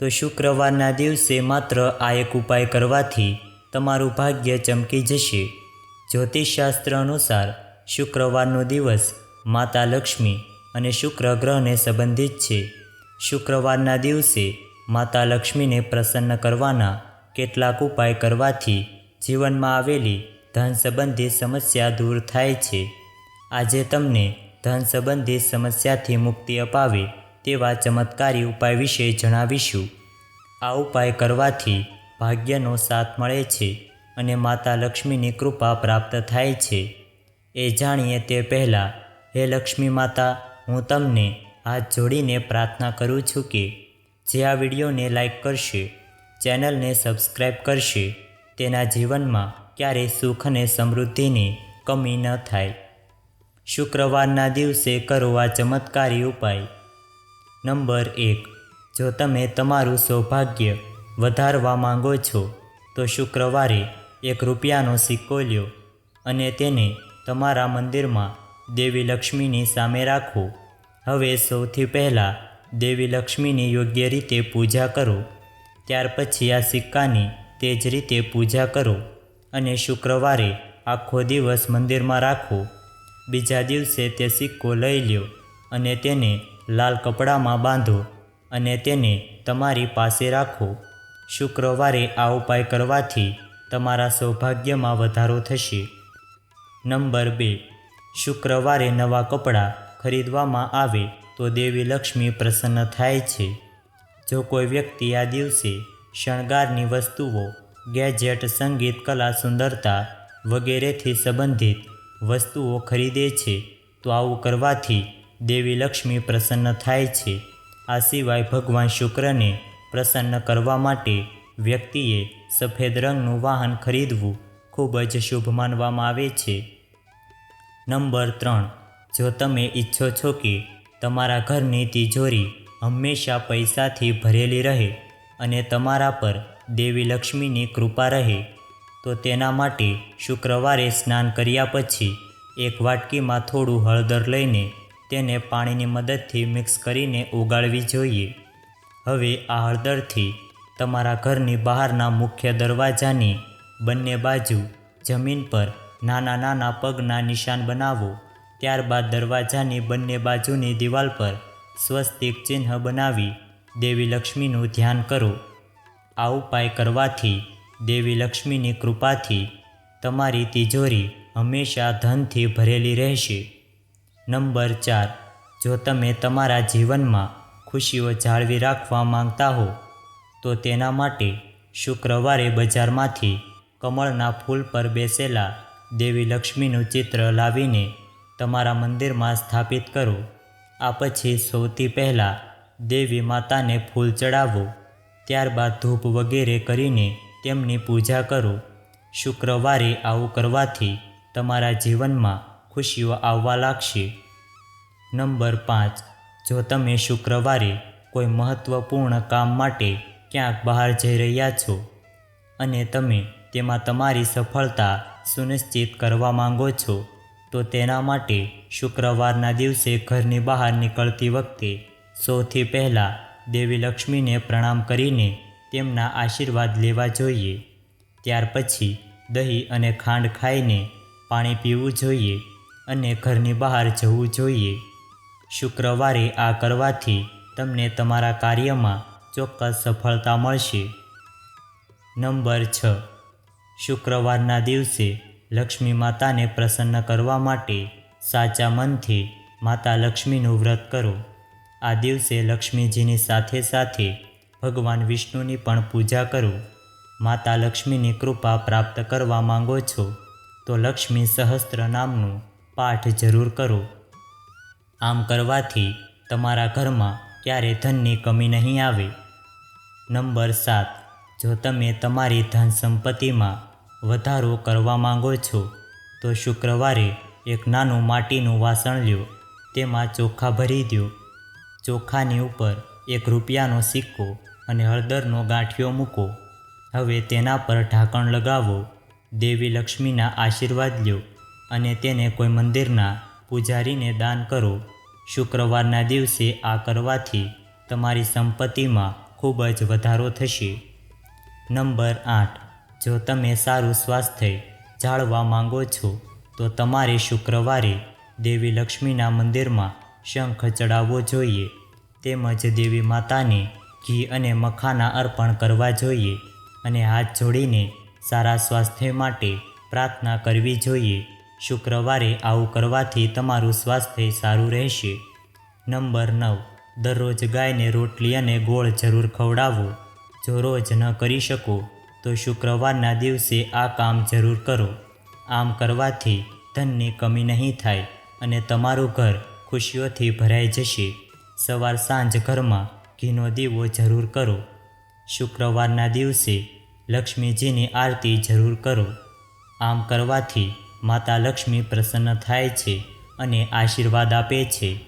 તો શુક્રવારના દિવસે માત્ર આ એક ઉપાય કરવાથી તમારું ભાગ્ય ચમકી જશે. જ્યોતિષશાસ્ત્ર અનુસાર શુક્રવારનો દિવસ માતા લક્ષ્મી અને શુક્ર ગ્રહને સંબંધિત છે. શુક્રવારના દિવસે માતા લક્ષ્મીને પ્રસન્ન કરવાના કેટલાક ઉપાય કરવાથી જીવનમાં આવેલી ધન સંબંધી સમસ્યા દૂર થાય છે. આજે તમને ધન સંબંધી સમસ્યાથી મુક્તિ અપાવે તેવા ચમત્કારી ઉપાય વિશે જણાવીશું. આ ઉપાય કરવાથી ભાગ્યનો સાથ મળે છે અને માતા લક્ષ્મીની કૃપા પ્રાપ્ત થાય છે. એ જાણીએ તે પહેલાં, હે લક્ષ્મી માતા, હું તમને હાથ જોડીને પ્રાર્થના કરું છું કે જે આ વિડીયોને લાઈક કરશે, ચેનલને સબસ્ક્રાઈબ કરશે, તેના જીવનમાં ક્યારેય સુખ અને સમૃદ્ધિની કમી ન થાય. શુક્રવારના દિવસે કરો આ ચમત્કારી ઉપાય. નંબર એક, જો તમે તમારું સૌભાગ્ય વધારવા માંગો છો, તો શુક્રવારે એક રૂપિયાનો સિક્કો લ્યો અને તેને તમારા મંદિરમાં દેવી લક્ષ્મીની સામે રાખો. હવે સૌથી પહેલાં દેવી લક્ષ્મીની યોગ્ય રીતે પૂજા કરો, ત્યાર પછી આ સિક્કાની તે જ રીતે પૂજા કરો અને શુક્રવારે આખો દિવસ મંદિરમાં રાખો. બીજા દિવસે તે સિક્કો લઈ લ્યો અને તેને લાલ કપડામાં બાંધો અને તેને તમારી પાસે રાખો. શુક્રવારે આ ઉપાય કરવાથી તમારા સૌભાગ્યમાં વધારો થશે. નંબર બે. શુક્રવારે નવા કપડાં ખરીદવામાં આવે તો દેવી લક્ષ્મી પ્રસન્ન થાય છે. જો કોઈ વ્યક્તિ આ દિવસે શણગારની વસ્તુઓ, ગેજેટ, સંગીત, કલા, સુંદરતા વગેરેથી સંબંધિત વસ્તુઓ ખરીદે છે, તો આવું કરવાથી દેવી લક્ષ્મી પ્રસન્ન થાય છે. આ સિવાય ભગવાન શુક્રને પ્રસન્ન કરવા માટે વ્યક્તિએ સફેદ રંગનું વાહન ખરીદવું ખૂબ જ શુભ માનવામાં આવે છે. નંબર ત્રણ. જો તમે ઈચ્છો છો કે તમારા ઘરની તિજોરી હંમેશા પૈસાથી ભરેલી રહે અને તમારા પર દેવી લક્ષ્મીની કૃપા રહે, તો તેના માટે શુક્રવારે સ્નાન કર્યા પછી એક વાટકીમાં થોડું હળદર લઈને તેને પાણીની મદદથી મિક્સ કરીને ઉગાડવી જોઈએ. હવે આ હળદરથી તમારા ઘરની બહારના મુખ્ય દરવાજાની બંને બાજુ જમીન પર નાના નાના પગના નિશાન બનાવો. ત્યારબાદ દરવાજાની બંને બાજુની દિવાલ પર સ્વસ્તિક ચિહ્ન બનાવી દેવી લક્ષ્મીનું ધ્યાન કરો. આ ઉપાય કરવાથી દેવી લક્ષ્મીની કૃપાથી તમારી તિજોરી હંમેશા ધનથી ભરેલી રહેશે. નંબર ચાર. જો તમે તમારા જીવનમાં ખુશીઓ જાળવી રાખવા માંગતા હો, તો તેના માટે શુક્રવારે બજારમાંથી કમળના ફૂલ પર બેસેલા દેવી લક્ષ્મીનું ચિત્ર લાવીને તમારા મંદિરમાં સ્થાપિત કરો. આ પછી સૌથી પહેલાં દેવી માતાને ફૂલ ચડાવો. ત્યારબાદ ધૂપ વગેરે કરીને તેમની પૂજા કરો. શુક્રવારે આવું કરવાથી તમારા જીવનમાં ખુશીઓ આવવા લાગશે. નંબર પાંચ, જો તમે શુક્રવારે કોઈ મહત્ત્વપૂર્ણ કામ માટે ક્યાંક બહાર જઈ રહ્યા છો અને તમે તેમાં તમારી સફળતા સુનિશ્ચિત કરવા માંગો છો, તો તેના માટે શુક્રવારના દિવસે ઘરની બહાર નીકળતી વખતે સૌથી પહેલાં દેવી લક્ષ્મીને પ્રણામ કરીને તેમના આશીર્વાદ લેવા જોઈએ. ત્યાર પછી દહીં અને ખાંડ ખાઈને પાણી પીવું જોઈએ. અને ઘરની બહાર જવું જોઈએ. શુક્રવારે આ કરવાથી તમને તમારા કાર્યમાં ચોક્કસ સફળતા મળશે. નંબર છ. શુક્રવારના દિવસે લક્ષ્મી માતાને પ્રસન્ન કરવા માટે સાચા મનથી માતા લક્ષ્મીનું વ્રત કરો. આ દિવસે લક્ષ્મીજીની સાથે સાથે ભગવાન વિષ્ણુની પણ પૂજા કરો. માતા લક્ષ્મીની કૃપા પ્રાપ્ત કરવા માંગો છો, તો લક્ષ્મી સહસ્ત્ર નામનું પાઠ જરૂર કરો. આમ કરવાથી તમારા ઘરમાં ક્યારે ધનની કમી નહીં આવે. નંબર સાત. જો તમે તમારી ધન સંપત્તિમાં વધારો કરવા માંગો છો, તો શુક્રવારે એક નાનું માટીનું વાસણ લ્યો, તેમાં ચોખા ભરી દો. ચોખાની ઉપર એક રૂપિયાનો સિક્કો અને હળદરનો ગાંઠિયો મૂકો. હવે તેના પર ઢાંકણ લગાવો. દેવી લક્ષ્મીના આશીર્વાદ લ્યો. અને તેને કોઈ મંદિરના પૂજારીને દાન કરો. શુક્રવારના દિવસે આ કરવાથી તમારી સંપત્તિમાં ખૂબ જ વધારો થશે. નંબર આઠ. જો તમે સારું સ્વાસ્થ્ય જાળવા માંગો છો, તો તમારે શુક્રવારે દેવી લક્ષ્મીના મંદિરમાં શંખ ચડાવવો જોઈએ. તેમજ દેવી માતાને ઘી અને મખાના અર્પણ કરવા જોઈએ અને હાથ જોડીને સારા સ્વાસ્થ્ય માટે પ્રાર્થના કરવી જોઈએ. શુક્રવારે આવું કરવાથી તમારું સ્વાસ્થ્ય સારું રહેશે. નંબર નવ. દરરોજ ગાયને રોટલી અને ગોળ જરૂર ખવડાવો. જો રોજ ન કરી શકો, તો શુક્રવારના દિવસે આ કામ જરૂર કરો. આમ કરવાથી ધનની કમી નહીં થાય અને તમારું ઘર ખુશીઓથી ભરાઈ જશે. સવાર સાંજ ઘરમાં ઘીનો દીવો જરૂર કરો. શુક્રવારના દિવસે લક્ષ્મીજીની આરતી જરૂર કરો. આમ કરવાથી માતા લક્ષ્મી પ્રસન્ન થાય છે અને આશીર્વાદ આપે છે.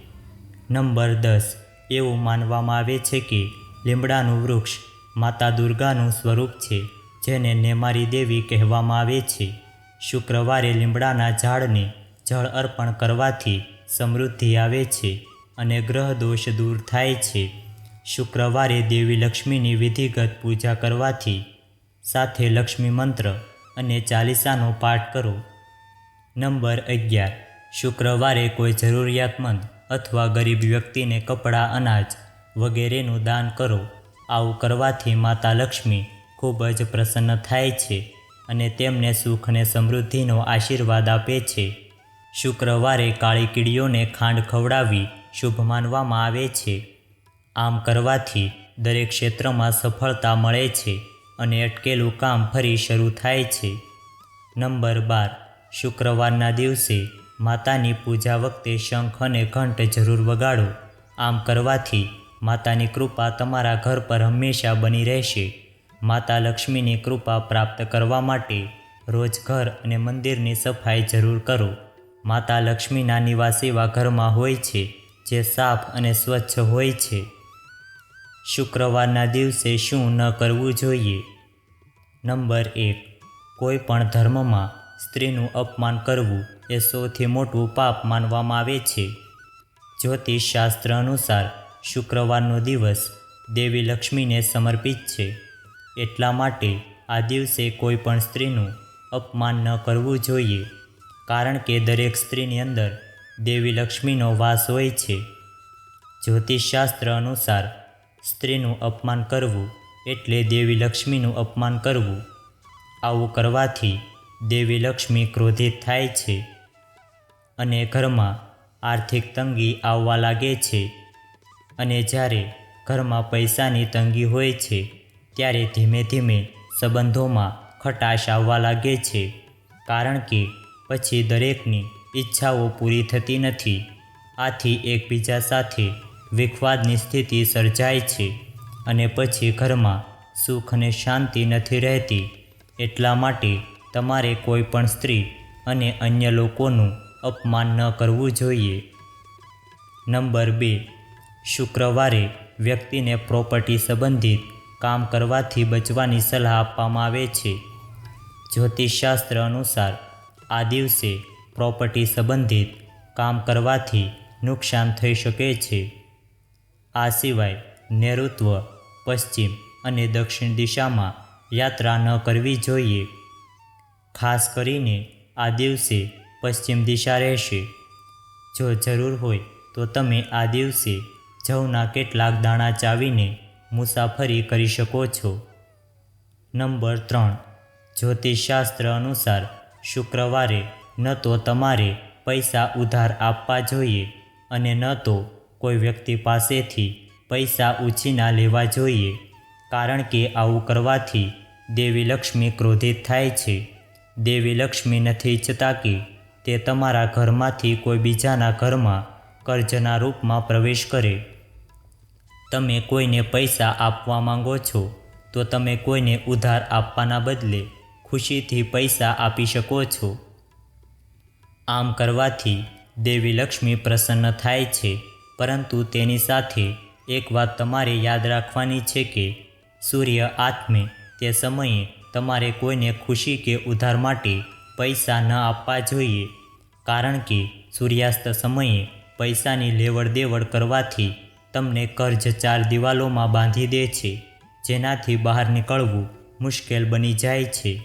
નંબર દસ. એવું માનવામાં આવે છે કે લીમડાનું વૃક્ષ માતા દુર્ગાનું સ્વરૂપ છે, જેને નેમારી દેવી કહેવામાં આવે છે. શુક્રવારે લીમડાના ઝાડને જળ અર્પણ કરવાથી સમૃદ્ધિ આવે છે અને ગ્રહ દોષ દૂર થાય છે. શુક્રવારે દેવી લક્ષ્મીની વિધિગત પૂજા કરવાથી સાથે લક્ષ્મી મંત્ર અને ચાલીસાનો પાઠ કરો. નંબર અગિયાર. શુક્રવારે કોઈ જરૂરિયાતમંદ અથવા ગરીબ વ્યક્તિને કપડાં, અનાજ વગેરેનું દાન કરો. આવું કરવાથી માતા લક્ષ્મી ખૂબ જ પ્રસન્ન થાય છે અને તેમને સુખ અને સમૃદ્ધિનો આશીર્વાદ આપે છે. શુક્રવારે કાળી કીડીઓને ખાંડ ખવડાવી શુભ માનવામાં આવે છે. આમ કરવાથી દરેક ક્ષેત્રમાં સફળતા મળે છે અને અટકેલું કામ ફરી શરૂ થાય છે. નંબર બાર. શુક્રવારના દિવસે માતાની પૂજા વખતે શંખ અને ઘંટ જરૂર વગાડો. આમ કરવાથી માતાની કૃપા તમારા ઘર પર હંમેશા બની રહેશે. માતા લક્ષ્મીની કૃપા પ્રાપ્ત કરવા માટે રોજ ઘર અને મંદિરની સફાઈ જરૂર કરો. માતા લક્ષ્મીના નિવાસ એવા ઘરમાં હોય છે જે સાફ અને સ્વચ્છ હોય છે. શુક્રવારના દિવસે શું ન કરવું જોઈએ? નંબર એક. કોઈ પણ ધર્મમાં સ્ત્રીનું અપમાન કરવું એ સૌથી મોટું પાપ માનવામાં આવે છે. જ્યોતિષ શાસ્ત્ર અનુસાર શુક્રવારનો દિવસ દેવી લક્ષ્મીને સમર્પિત છે. એટલા માટે આ દિવસે કોઈ પણ સ્ત્રીનું અપમાન ન કરવું જોઈએ, કારણ કે દરેક સ્ત્રીની અંદર દેવી લક્ષ્મીનો વાસ હોય છે. જ્યોતિષશાસ્ત્ર અનુસાર સ્ત્રીનું અપમાન કરવું એટલે દેવી લક્ષ્મીનું અપમાન કરવું. આવું કરવાથી દેવી લક્ષ્મી ક્રોધિત થાય છે અને ઘરમાં આર્થિક તંગી આવવા લાગે છે. અને જ્યારે ઘરમાં પૈસાની તંગી હોય છે, ત્યારે ધીમે ધીમે સંબંધોમાં ખટાશ આવવા લાગે છે, કારણ કે પછી દરેકની ઈચ્છાઓ પૂરી થતી નથી. આથી એકબીજા સાથે વિખવાદની સ્થિતિ સર્જાય છે અને પછી ઘરમાં સુખ અને શાંતિ નથી રહેતી. એટલા માટે તમારે કોઈ પણ સ્ત્રી અને અન્ય લોકોનું અપમાન ન કરવું જોઈએ. નંબર બે. શુક્રવારે વ્યક્તિને પ્રોપર્ટી સંબંધિત કામ કરવાથી બચવાની સલાહ આપવામાં આવે છે. જ્યોતિષશાસ્ત્ર અનુસાર, આ દિવસે પ્રોપર્ટી સંબંધિત કામ કરવાથી નુકસાન થઈ શકે છે. આ સિવાય નૈઋત્વ પશ્ચિમ અને દક્ષિણ દિશામાં યાત્રા ન કરવી જોઈએ. ખાસ કરીને આ દિવસે પશ્ચિમ દિશા રહેશે. જો જરૂર હોય તો તમે આ દિવસે જવના કેટલાક દાણા ચાવીને મુસાફરી કરી શકો છો. નંબર ત્રણ. જ્યોતિષશાસ્ત્ર અનુસાર શુક્રવારે ન તો તમારે પૈસા ઉધાર આપવા જોઈએ અને ન તો કોઈ વ્યક્તિ પાસેથી પૈસા ઉછીના લેવા જોઈએ. કારણ કે આવું કરવાથી દેવી લક્ષ્મી ક્રોધિત થાય છે. દેવી લક્ષ્મી નથી ઈચ્છતા કે તે તમારા ઘરમાંથી કોઈ બીજાના ઘરમાં કર્જના રૂપમાં પ્રવેશ કરે. તમે કોઈને પૈસા આપવા માંગો છો, તો તમે કોઈને ઉધાર આપવાના બદલે ખુશીથી પૈસા આપી શકો છો. આમ કરવાથી દેવી લક્ષ્મી પ્રસન્ન થાય છે, પરંતુ તેની સાથે એક વાત તમારે યાદ રાખવાની છે કે સૂર્ય આત્મે તે સમયે તમારે કોઈને ખુશી કે ઉધાર માટે પૈસા ન આપવા જોઈએ. કારણ કે સૂર્યાસ્ત સમયે પૈસાની લેવડ દેવડ કરવાથી તમને કર્જ ચાર દિવાલોમાં બાંધી દે છે, જેનાથી બહાર નીકળવું મુશ્કેલ બની જાય છે.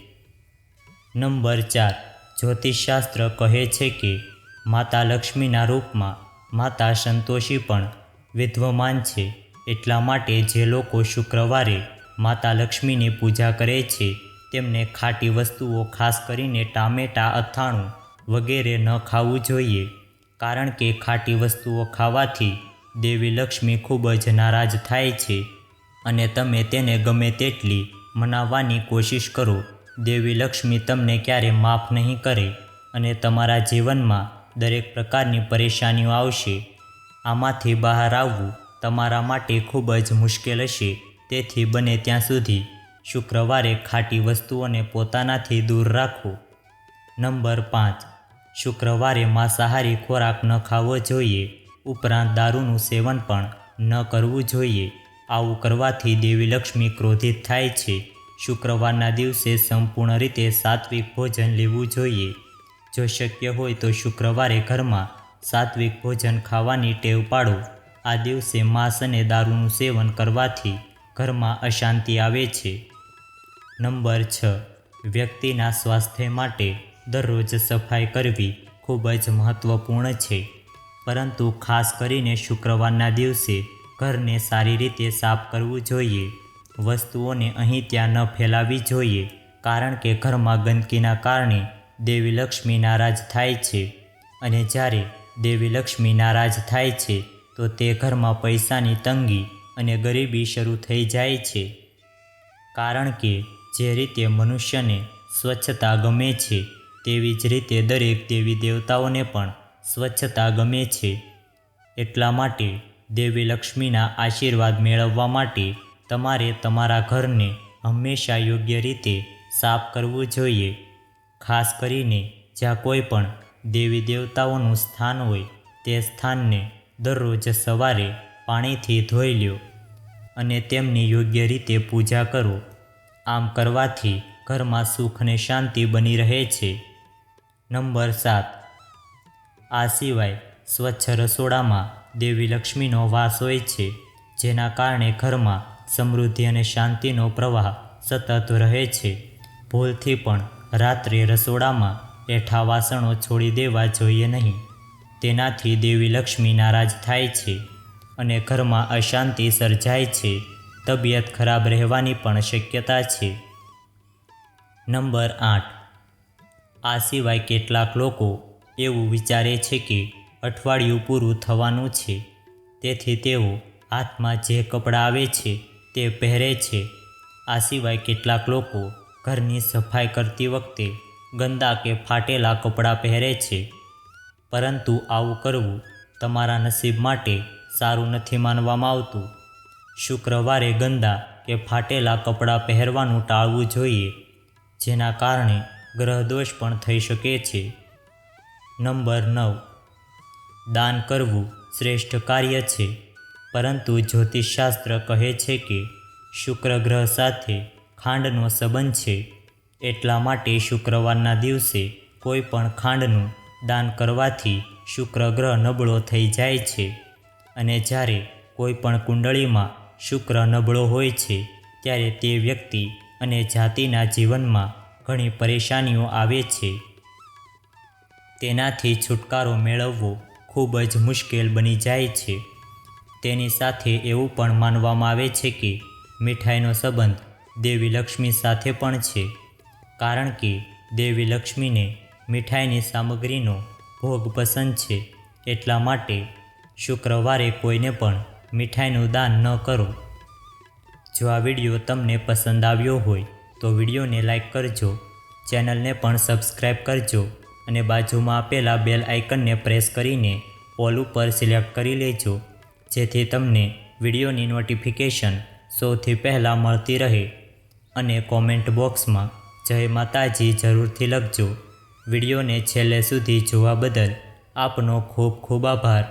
નંબર ચાર, જ્યોતિષશાસ્ત્ર કહે છે કે માતા લક્ષ્મીના રૂપમાં માતા સંતોષી પણ વિદ્વમાન છે. એટલા માટે જે લોકો શુક્રવારે માતા લક્ષ્મીની પૂજા કરે છે. તેમને ખાટી વસ્તુઓ ખાસ કરીને ટામેટાં, અથાણું વગેરે ન ખાવું જોઈએ. કારણ કે ખાટી વસ્તુઓ ખાવાથી દેવી લક્ષ્મી ખૂબ જ નારાજ થાય છે. અને તમે તેને ગમે તેટલી મનાવવાની કોશિશ કરો. દેવી લક્ષ્મી તમને ક્યારે માફ નહીં કરે અને તમારા જીવનમાં દરેક પ્રકારની પરેશાનીઓ આવશે. આમાંથી બહાર આવવું તમારા માટે ખૂબ જ મુશ્કેલ હશે. તેથી બને ત્યાં સુધી શુક્રવારે ખાટી વસ્તુઓને પોતાનાથી દૂર રાખો નંબર પાંચ. શુક્રવારે માંસાહારી ખોરાક ન ખાવો જોઈએ. ઉપરાંત દારૂનું સેવન પણ ન કરવું જોઈએ. આવું કરવાથી દેવી લક્ષ્મી ક્રોધિત થાય છે. શુક્રવારના દિવસે સંપૂર્ણ રીતે સાત્વિક ભોજન લેવું જોઈએ. જો શક્ય હોય તો શુક્રવારે ઘરમાં સાત્વિક ભોજન ખાવાની ટેવ પાડો. આ દિવસે માંસ અને દારૂનું સેવન કરવાથી ઘરમાં અશાંતિ આવે છે. નંબર છ. વ્યક્તિના સ્વાસ્થ્ય માટે દરરોજ સફાઈ કરવી ખૂબ જ મહત્વપૂર્ણ છે. પરંતુ ખાસ કરીને શુક્રવારના દિવસે ઘરને સારી રીતે સાફ કરવું જોઈએ. વસ્તુઓને અહીં ત્યાં ન ફેલાવી જોઈએ, કારણ કે ઘરમાં ગંદકીના કારણે દેવી લક્ષ્મી નારાજ થાય છે. અને જ્યારે દેવી લક્ષ્મી નારાજ થાય છે, તો તે ઘરમાં પૈસાની તંગી અને ગરીબી શરૂ થઈ જાય છે. કારણ કે જે રીતે મનુષ્યને સ્વચ્છતા ગમે છે, તેવી જ રીતે દરેક દેવી દેવતાઓને પણ સ્વચ્છતા ગમે છે. એટલા માટે દેવી લક્ષ્મીના આશીર્વાદ મેળવવા માટે તમારે તમારા ઘરને હંમેશા યોગ્ય રીતે સાફ કરવું જોઈએ. ખાસ કરીને જ્યાં કોઈ પણ દેવી દેવતાઓનું સ્થાન હોય, તે સ્થાનને દરરોજ સવારે પાણીથી ધોઈ લ્યો. અને તેમની યોગ્ય રીતે પૂજા કરો. આમ કરવાથી ઘરમાં સુખ અને શાંતિ બની રહે છે. નંબર સાત. આ સિવાય સ્વચ્છ રસોડામાં દેવી લક્ષ્મીનો વાસ હોય છે, જેના કારણે ઘરમાં સમૃદ્ધિ અને શાંતિનો પ્રવાહ સતત રહે છે. ભૂલથી પણ રાત્રે રસોડામાં એઠા વાસણો છોડી દેવા જોઈએ નહીં. તેનાથી દેવી લક્ષ્મી નારાજ થાય છે. અને ઘરમાં અશાંતિ સર્જાય છે. તબિયત ખરાબ રહેવાની પણ શક્યતા છે. નંબર આઠ. આ સિવાય કેટલાક લોકો એવું વિચારે છે કે અઠવાડિયું પૂરું થવાનું છે. તેથી તેઓ હાથમાં જે કપડાં આવે છે તે પહેરે છે. આ સિવાય કેટલાક લોકો ઘરની સફાઈ કરતી વખતે ગંદા કે ફાટેલા કપડાં પહેરે છે. પરંતુ આવું કરવું તમારા નસીબ માટે સારું નથી માનવામાં આવતું. શુક્રવારે ગંદા કે ફાટેલા કપડાં પહેરવાનું ટાળવું જોઈએ, જેના કારણે ગ્રહદોષ પણ થઈ શકે છે. નંબર નવ. દાન કરવું શ્રેષ્ઠ કાર્ય છે, પરંતુ જ્યોતિષશાસ્ત્ર કહે છે કે શુક્ર ગ્રહ સાથે ખાંડનો સંબંધ છે, એટલા માટે શુક્રવારના દિવસે કોઈ પણ ખાંડનું દાન કરવાથી શુક્ર ગ્રહ નબળો થઈ જાય છે. અને જ્યારે કોઈ પણ કુંડળીમાં શુક્ર નબળો હોય છે, ત્યારે તે વ્યક્તિ અને જાતિના જીવનમાં ઘણી પરેશાનીઓ આવે છે. તેનાથી છુટકારો મેળવવો ખૂબ જ મુશ્કેલ બની જાય છે. તેની સાથે એવું પણ માનવામાં આવે છે કે મીઠાઈનો સંબંધ દેવી લક્ષ્મી સાથે પણ છે, કારણ કે દેવી લક્ષ્મીને મીઠાઈની સામગ્રીનો ભોગ પસંદ છે, એટલા માટે શુક્રવારે કોઈને પણ મીઠાઈનું દાન ન કરો. જો આ વીડિયો તમને પસંદ આવ્યો હોય, તો વિડીયોને લાઇક કરજો, ચેનલને પણ સબસ્ક્રાઈબ કરજો અને બાજુમાં આપેલા બેલ આઇકનને પ્રેસ કરીને ઓલ ઉપર સિલેક્ટ કરી લેજો, જેથી તમને વિડીયોની નોટિફિકેશન સૌથી પહેલાં મળતી રહે અને કોમેન્ટ બોક્સમાં જય માતાજી જરૂરથી લખજો. વિડીયોને છેલ્લે સુધી જોવા બદલ આપનો ખૂબ ખૂબ આભાર.